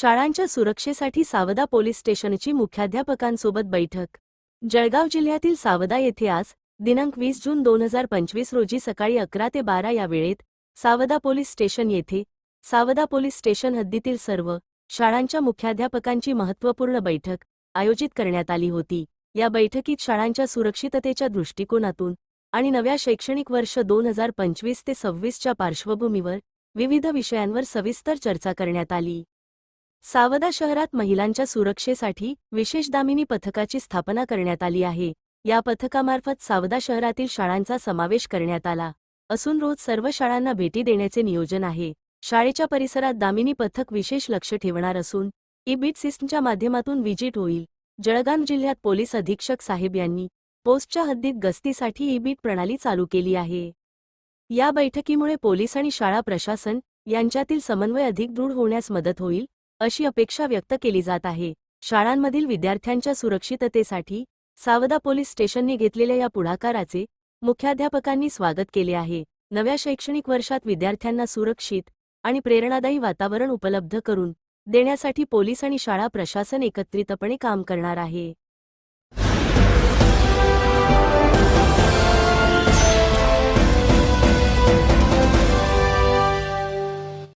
शाळांच्या सुरक्षेसाठी सावदा पोलीस स्टेशनची मुख्याध्यापकांसोबत बैठक. जळगाव जिल्ह्यातील सावदा येथे आज दिनांक वीस जून दोन हजार पंचवीस रोजी सकाळी अकरा ते बारा या वेळेत सावदा पोलीस स्टेशन येथे सावदा पोलीस स्टेशन हद्दीतील सर्व शाळांच्या मुख्याध्यापकांची महत्त्वपूर्ण बैठक आयोजित करण्यात आली होती. या बैठकीत शाळांच्या सुरक्षिततेच्या दृष्टिकोनातून आणि नव्या शैक्षणिक वर्ष दोन हजार पंचवीस ते सव्वीसच्या पार्श्वभूमीवर विविध विषयांवर सविस्तर चर्चा करण्यात आली. सावदा शहरात महिलांच्या सुरक्षेसाठी विशेष दामिनी पथकाची स्थापना करण्यात आली आहे. या पथकामार्फत सावदा शहरातील शाळांचा समावेश करण्यात आला असून रोज सर्व शाळांना भेटी देण्याचे नियोजन आहे. शाळेच्या परिसरात दामिनी पथक विशेष लक्ष ठेवणार असून ई बीट सिस्टमच्या माध्यमातून विजिट होईल. जळगाव जिल्ह्यात पोलीस अधीक्षक साहेब यांनी पोस्टच्या हद्दीत गस्तीसाठी ई बीट प्रणाली चालू केली आहे. या बैठकीमुळे पोलीस आणि शाळा प्रशासन यांच्यातील समन्वय अधिक दृढ होण्यास मदत होईल. अशी अपेक्षा व्यक्त केली जात आहे. शाळांमधील विद्यार्थ्यांच्या सुरक्षिततेसाठी सावदा पोलीस स्टेशनने घेतलेल्या या पुढाकाराचे मुख्याध्यापकांनी स्वागत केले आहे. नव्या शैक्षणिक वर्षात विद्यार्थ्यांना सुरक्षित आणि प्रेरणादायी वातावरण उपलब्ध करून देण्यासाठी पोलीस आणि शाळा प्रशासन एकत्रितपणे काम करणार आहे.